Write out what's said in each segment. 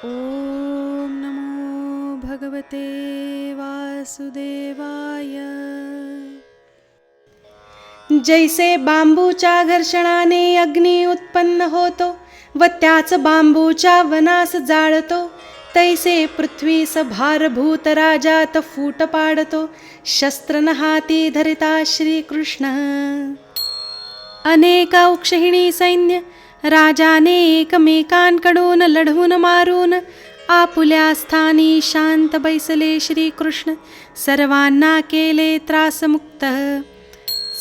ॐ नमो भगवते वासुदेवाय। जैसे बांबूच्या घर्षणाने अग्नी उत्पन्न होतो व त्याच बांबूच्या वनास जाळतो तैसे पृथ्वीस भारभूत राजात फूट पाडतो शस्त्र हाती धरिता श्रीकृष्ण। अनेक औक्षहिणी सैन्य राजाने एकमेकांकडून लढवून मारून आपुल्या स्थानी शांत बैसले श्रीकृष्ण. सर्वांना केले त्रासमुक्त.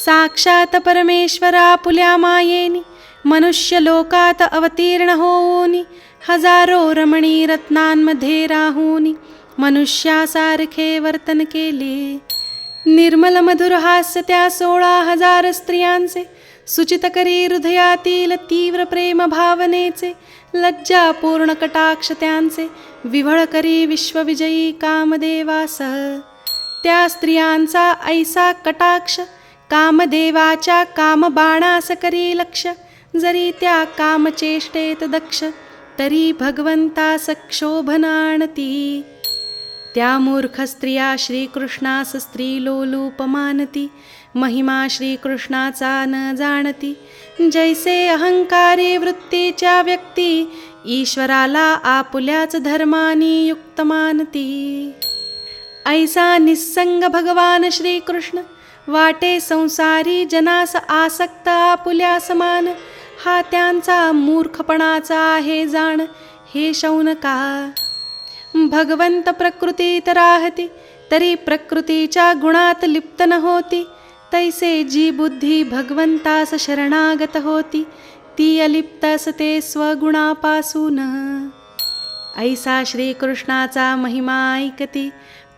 साक्षात परमेश्वर आपुल्या मायेनी मनुष्य लोकात अवतीर्ण होऊनी हजारो रमणी रत्नांमध्ये राहून मनुष्यासारखे वर्तन केले. निर्मल मधुर हास्य त्या सोळा हजार स्त्रियांचे सुचित करी हृदयातील तीव्र प्रेम भावनेचे लज्जापूर्ण कटाक्ष त्यांचे विव्हळ करी विश्वविजयी कामदेवासह. त्या स्त्रियांचा ऐसा कटाक्ष कामदेवाच्या कामबाणास करी लक्ष जरी त्या कामचेष्टेत दक्ष तरी भगवंता सक्षोभनाणती त्या मूर्ख स्त्रिया श्रीकृष्णास स्त्रीलोलूपमानती महिमा श्रीकृष्णाचा न जाणती. जैसे अहंकारी वृत्तीच्या व्यक्ती ईश्वराला आपुल्याच धर्मानी युक्त मानती. ऐसा निस्संग भगवान श्रीकृष्ण वाटे संसारी जनास आसक्त आपुल्या समान हा त्यांचा मूर्खपणाचा आहे जाण हे शौनका भगवंत प्रकृतीत राहती तरी प्रकृतीच्या गुणात लिप्त न होती. तैसे जी बुद्धी भगवंतास शरणागत होती ती अलिप्त असते स्वगुणापासून। ऐसा श्रीकृष्णाचा महिमा ऐकती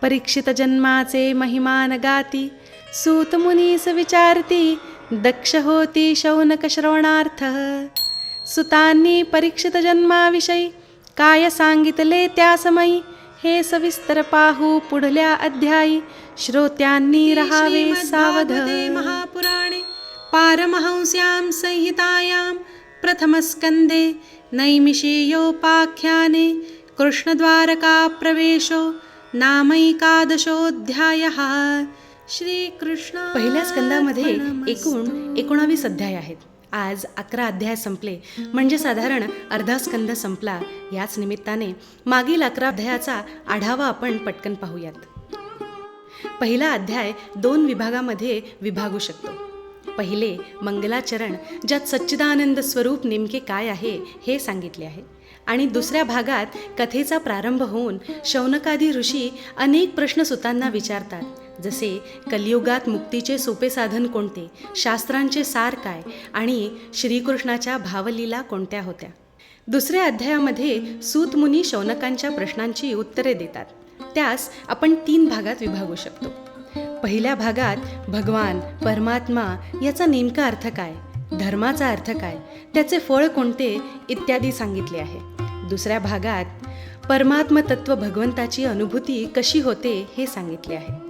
परीक्षित जन्माचे महिमान गाती सूत मुनीस विचारती दक्ष होती शौनक श्रवणार्थ। सुतांनी परीक्षित जन्माविषयी काय सांगितले त्या समयी? हे सविस्तर पाहू पुढल्या अध्यायी. श्रोत्यांनी रहावे सावध. महापुराणे. पारमहंस्यां संहितायां प्रथमस्कन्धे नैमिषीयोपाख्याने कृष्णद्वारका प्रवेशो नामैकादशोऽध्यायः. श्रीकृष्ण पहिल्या स्कंदामध्ये एकूण एकोणावीस अध्याय आहेत. आज अकरा अध्याय संपले. म्हणजे साधारण अर्धा स्कंद संपला. याच निमित्ताने मागील अकरा अध्यायाचा आढावा आपण पटकन पाहूयात. पहिला अध्याय दोन विभागामध्ये विभागू शकतो. पहिले मंगलाचरण ज्यात सच्चिदानंद स्वरूप नेमके काय आहे हे सांगितले आहे. आणि दुसऱ्या भागात कथेचा प्रारंभ होऊन शौनकादी ऋषी अनेक प्रश्न सुतांना विचारतात. जसे कलियुगात मुक्तीचे सोपे साधन कोणते शास्त्रांचे सार काय आणि श्रीकृष्णाच्या भावलीला कोणत्या होत्या? दुसऱ्या अध्यायामध्ये सूतमुनी शौनकांच्या प्रश्नांची उत्तरे देतात. त्यास आपण तीन भागात विभागू शकतो. पहिल्या भागात भगवान परमात्मा याचा नेमका अर्थ काय धर्माचा अर्थ काय त्याचे फळ कोणते इत्यादी सांगितले आहे. दुसऱ्या भागात परमात्म तत्व भगवंताची अनुभूती कशी होते हे सांगितले आहे.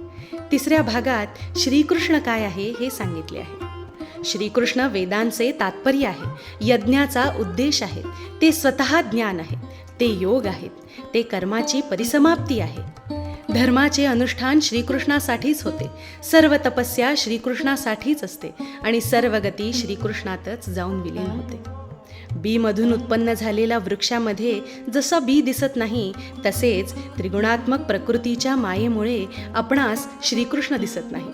तिसऱ्या भागात श्रीकृष्ण काय आहे हे सांगितले आहे. श्रीकृष्ण वेदांचे तात्पर्य आहे यज्ञाचा उद्देश आहे ते स्वतः ज्ञान आहे ते योग आहेत ते कर्माची परिसमाप्ती आहे. धर्माचे अनुष्ठान श्रीकृष्णासाठीच होते सर्व तपस्या श्रीकृष्णासाठीच असते आणि सर्व गती श्रीकृष्णातच जाऊन विलीन होते. बीमधून उत्पन्न झालेल्या वृक्षामध्ये जसं बी दिसत नाही तसेच त्रिगुणात्मक प्रकृतीच्या मायेमुळे आपणास श्रीकृष्ण दिसत नाही.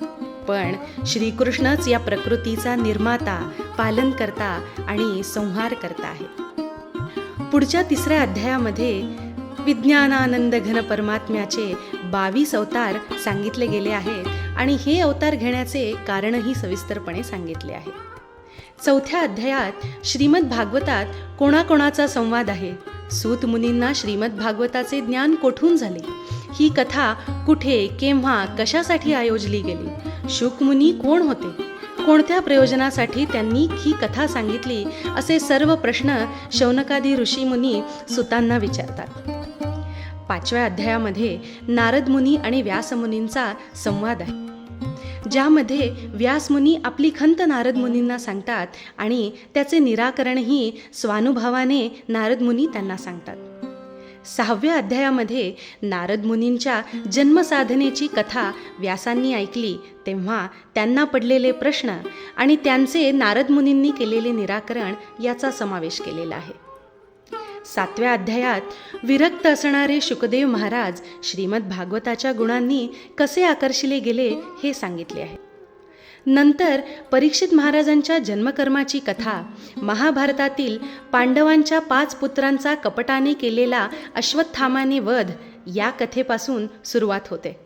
पण श्रीकृष्णच या प्रकृतीचा निर्माता पालनकर्ता आणि संहार करता आहे पुढच्या तिसऱ्या अध्यायामध्ये विज्ञानानंद घन परमात्म्याचे बावीस अवतार सांगितले गेले आहेत आणि हे अवतार घेण्याचे कारणही सविस्तरपणे सांगितले आहे. चौथ्या अध्यायात श्रीमद भागवतात कोणाकोणाचा संवाद आहे? सूत मुनींना श्रीमद भागवताचे ज्ञान कोठून झाले? ही कथा कुठे केव्हा कशासाठी आयोजली गेली? शुकमुनी कोण होते? कोणत्या प्रयोजनासाठी त्यांनी ही कथा सांगितली? असे सर्व प्रश्न शौनकादी ऋषीमुनी सुतांना विचारतात. पाचव्या अध्यायामध्ये नारद मुनी आणि व्यासमुनींचा संवाद आहे. ज्यामध्ये व्यासमुनी आपली खंत नारद मुनींना सांगतात आणि त्याचे निराकरणही स्वानुभवाने नारद मुनी त्यांना सांगतात. सहाव्या अध्यायामध्ये नारद मुनींच्या जन्मसाधनेची कथा व्यासांनी ऐकली तेव्हा त्यांना पडलेले प्रश्न आणि त्यांचे नारद मुनींनी केलेले निराकरण याचा समावेश केलेला आहे. सातव्या अध्यायात विरक्त असणारे शुकदेव महाराज श्रीमद भागवताच्या गुणांनी कसे आकर्षिले गेले हे सांगितले आहे. नंतर परीक्षित महाराजांच्या जन्मकर्माची कथा महाभारतातील पांडवांच्या पाच पुत्रांचा कपटाने केलेला अश्वत्थामाने वध या कथेपासून सुरुवात होते.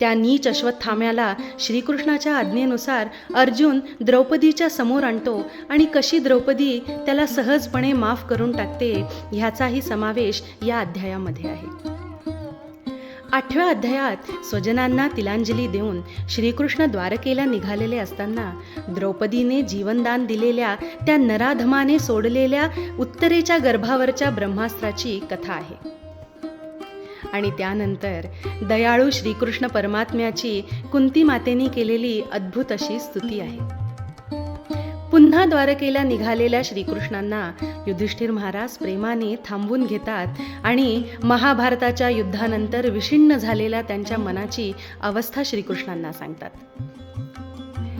त्या नीच अश्वत्थाम्याला श्रीकृष्णाच्या आज्ञेनुसार अर्जुन द्रौपदीच्या समोर आणतो आणि कशी द्रौपदी त्याला सहजपणे माफ करून टाकते ह्याचाही समावेश या अध्यायामध्ये आहे. आठव्या अध्यायात स्वजनांना तिलांजली देऊन श्रीकृष्ण द्वारकेला निघालेले असताना द्रौपदीने जीवनदान दिलेल्या त्या नराधमाने सोडलेल्या उत्तरेच्या गर्भावरच्या ब्रह्मास्त्राची कथा आहे. आणि त्यानंतर दयाळू श्रीकृष्ण परमात्म्याची कुंती मातेने केलेली अद्भुत अशी स्तुती आहे. पुन्हा द्वारकेला निघालेल्या श्रीकृष्णांना युधिष्ठिर महाराज प्रेमाने थांबून घेतात आणि महाभारताच्या युद्धानंतर विषिन्न झालेल्या त्यांच्या मनाची अवस्था श्रीकृष्णांना सांगतात.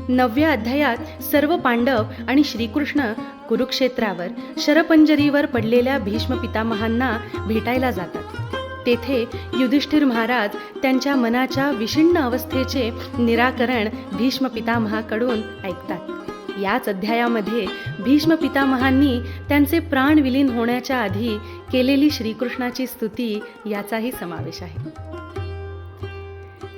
नवव्या अध्यायात सर्व पांडव आणि श्रीकृष्ण कुरुक्षेत्रावर शरपंजरीवर पडलेल्या भीष्म पितामहांना भेटायला जातात. तेथे युधिष्ठिर महाराज त्यांच्या मनाच्या विषिण्ण अवस्थेचे निराकरण भीष्म पितामहाकडून ऐकतात. याच अध्यायामध्ये भीष्म पितामहांनी त्यांचे प्राण विलीन होण्याच्या आधी केलेली श्रीकृष्णाची स्तुती याचाही समावेश आहे.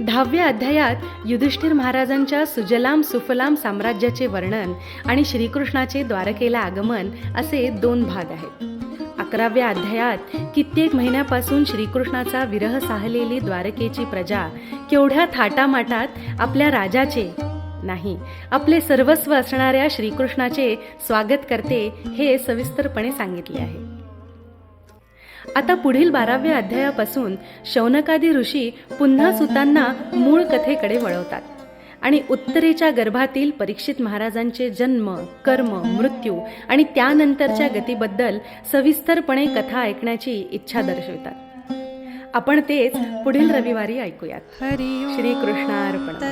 दहाव्या अध्यायात युधिष्ठिर महाराजांच्या सुजलाम सुफलाम साम्राज्याचे वर्णन आणि श्रीकृष्णाचे द्वारकेला आगमन असे दोन भाग आहेत. अकराव्या अध्यायात कित्येक महिन्यापासून श्रीकृष्णाचा विरह साहलेली द्वारकेची प्रजा केवढ्या थाटामाटात आपल्या राजाचे नाही आपले सर्वस्व असणाऱ्या श्रीकृष्णाचे स्वागत करते हे सविस्तरपणे सांगितले आहे. आता पुढील बाराव्या अध्यायापासून शौनकादी ऋषी पुन्हा सुतांना मूळ कथेकडे वळवतात. आणि उत्तरेच्या गर्भातील परीक्षित महाराजांचे जन्म कर्म मृत्यू आणि त्यानंतरच्या गतीबद्दल सविस्तरपणे कथा ऐकण्याची इच्छा दर्शवितात. आपण तेच पुढील रविवारी ऐकूयात. श्रीकृष्णार्पण